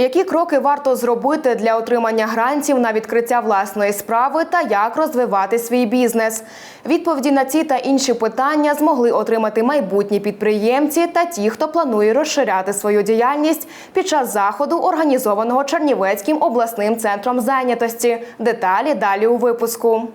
Які кроки варто зробити для отримання грантів на відкриття власної справи та як розвивати свій бізнес? Відповіді на ці та інші питання змогли отримати майбутні підприємці та ті, хто планує розширяти свою діяльність під час заходу, організованого Чернівецьким обласним центром зайнятості. Деталі далі у випуску.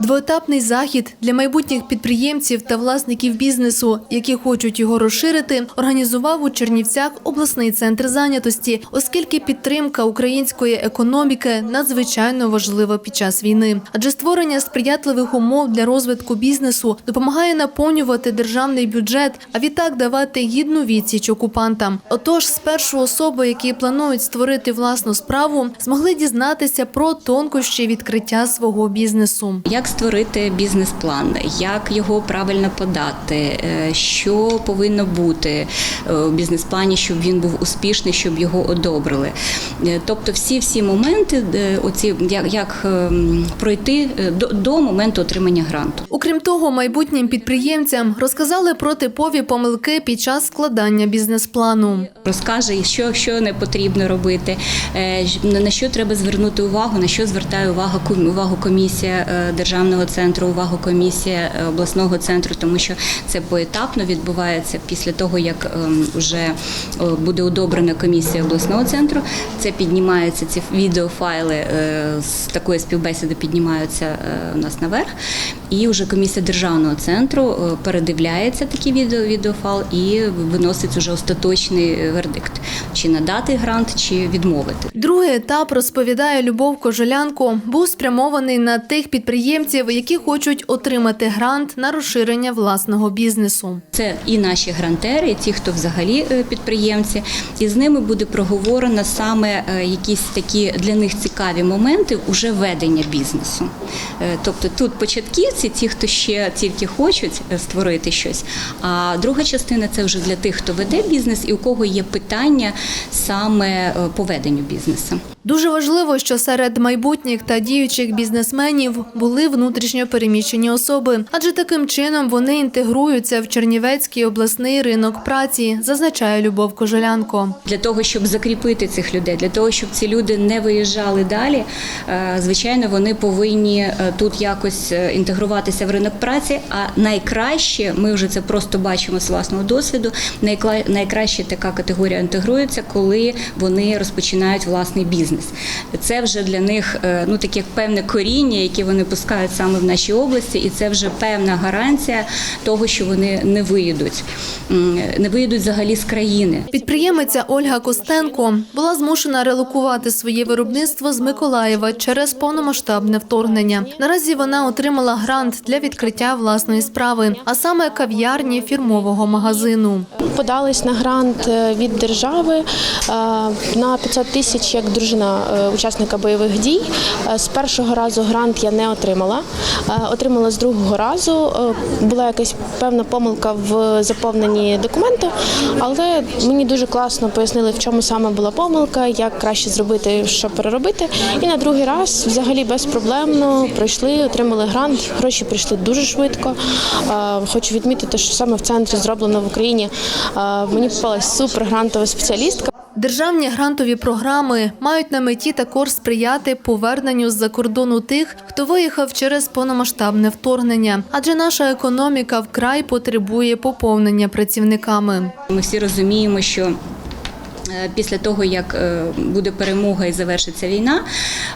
Двоетапний захід для майбутніх підприємців та власників бізнесу, які хочуть його розширити, організував у Чернівцях обласний центр зайнятості, оскільки підтримка української економіки надзвичайно важлива під час війни. Адже створення сприятливих умов для розвитку бізнесу допомагає наповнювати державний бюджет, а відтак давати гідну відсіч окупантам. Отож, спершу особи, які планують створити власну справу, змогли дізнатися про тонкощі відкриття свого бізнесу. Як створити бізнес-план, як його правильно подати, е, що повинно бути е, у бізнес-плані, щоб він був успішний, щоб його одобрили. Е, Тобто, всі всі моменти, оці як, як ем, пройти до, до моменту отримання гранту. Окрім того, майбутнім підприємцям розказали про типові помилки під час складання бізнес-плану. Розкаже, що, що не потрібно робити, на що треба звернути увагу, на що звертає увагу увагу комісія е, державного центру, увагу комісія е, обласного центру, тому що це поетапно відбувається після того, як ем, вже е, буде одобрена комісія обласного центру. Це піднімаються ці відеофайли е, з такої співбесіди піднімаються у нас наверх. І вже комісія державного центру е, передивляється такі відео, відеофайл і виносить уже остаточний е, вердикт, чи надати грант, чи відмовити. Другий етап розповідає Любов Кожелянко, був спрямований на тих підприємців, які хочуть отримати грант на розширення власного бізнесу. Це і наші грантери, і ті, хто взагалі е, підприємці, і з ними буде проговорено саме якісь такі для них цікаві моменти уже ведення бізнесу. Тобто тут початківці, ті, хто ще тільки хочуть е, створити щось. А друга частина це вже для тих, хто веде бізнес і у кого є питання саме поведенню по веденню бізнесу. Дуже важливо, що серед майбутніх та діючих бізнесменів були внутрішньо переміщені особи, адже таким чином вони інтегруються в Чернівецький обласний ринок праці, зазначає Любов Кожелянко. Для того, щоб закріпити цих людей, для того, щоб ці люди не виїжджали далі, е, звичайно, вони повинні е, тут якось е, інтегруватися в ринок праці. А найкраще, ми вже це просто бачимо з власного досвіду. Найкраще така категорія інтегрується, коли вони розпочинають власний бізнес. Це вже для них е, ну таке певне коріння, яке вони пускають саме в нашій області, і це вже певна гарантія того, що вони не виїдуть, не виїдуть взагалі з країни. Підприємиця Ольга Костенко була змушена релокувати своє виробництво з Миколаєва через повномасштабне вторгнення. Наразі вона отримала грант для відкриття власної справи, а саме кав'ярні фірмового магазину. Подались на грант е, від держави е, на 500 тисяч як дружина е, учасника бойових дій. Е, З першого разу грант я не отримала. Е, Отримала з другого разу. Була якась певна помилка в заповненні документу, але мені дуже класно пояснили, в чому саме була помилка, як краще зробити, що переробити. І на другий раз взагалі безпроблемно пройшли, отримали грант. Гроші прийшли дуже швидко. Хочу відмітити, що саме в центрі зроблено в Україні. Мені попалась супер грантова спеціалістка. Державні грантові програми мають на меті також сприяти поверненню з-за кордону тих, хто виїхав через повномасштабне вторгнення, адже наша економіка вкрай потребує поповнення працівниками. Ми всі розуміємо, що після того, як е, буде перемога і завершиться війна,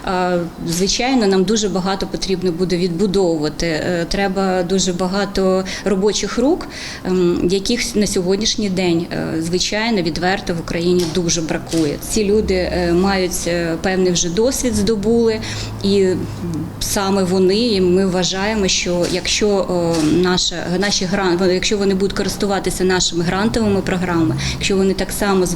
е, звичайно, нам дуже багато потрібно буде відбудовувати. Е, Треба дуже багато робочих рук, ем, яких на сьогоднішній день, е, звичайно, відверто в Україні дуже бракує. Ці люди е, мають е, певний вже досвід здобули, і саме вони, і ми вважаємо, що якщо наша наші грант, якщо вони будуть користуватися нашими грантовими програмами, якщо вони так само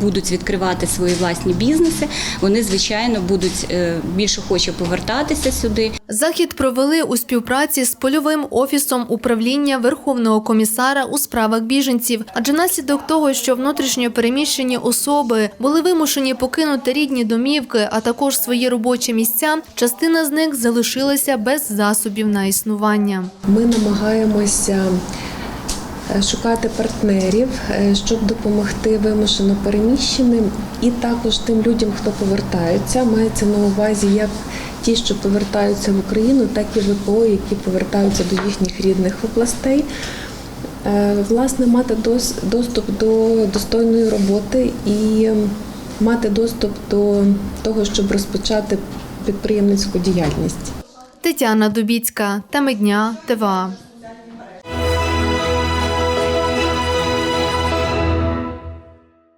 будуть відкривати свої власні бізнеси, вони звичайно будуть е, більше хоче повертатися сюди. Захід провели у співпраці з польовим офісом управління Верховного комісара у справах біженців, адже наслідок того, що внутрішньо переміщені особи були вимушені покинути рідні домівки, а також свої робочі місця, частина з них залишилася без засобів на існування. Ми намагаємося шукати партнерів, е, щоб допомогти вимушено переміщеним, і також тим людям, хто повертаються, мається на увазі як ті, що повертаються в Україну, так і ВПО, які повертаються до їхніх рідних областей. Е, Власне, мати дос- доступ до достойної роботи і мати доступ до того, щоб розпочати підприємницьку діяльність. Тетяна Дубіцька, теми дня, ТВА.